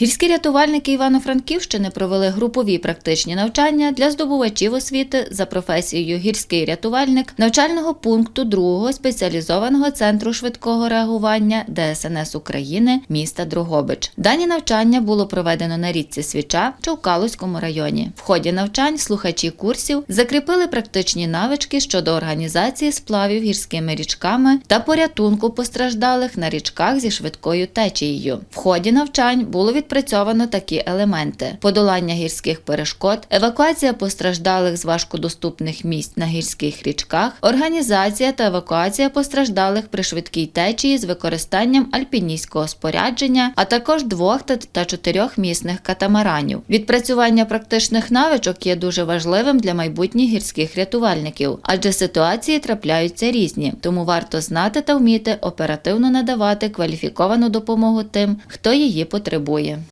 Гірські рятувальники Івано-Франківщини провели групові практичні навчання для здобувачів освіти за професією гірський рятувальник навчального пункту 2 спеціалізованого центру швидкого реагування ДСНС України міста Дрогобич. Дані навчання було проведено на річці Свіча в Чавкалуському районі. В ході навчань слухачі курсів закріпили практичні навички щодо організації сплавів гірськими річками та порятунку постраждалих на річках зі швидкою течією. В ході навчань було відпрацьовано такі елементи: подолання гірських перешкод, евакуація постраждалих з важкодоступних місць на гірських річках, організація та евакуація постраждалих при швидкій течії з використанням альпіністського спорядження, а також двох та- та чотирьохмісних катамаранів. Відпрацювання практичних навичок є дуже важливим для майбутніх гірських рятувальників, адже ситуації трапляються різні, тому варто знати та вміти оперативно надавати кваліфіковану допомогу тим, хто її потребує.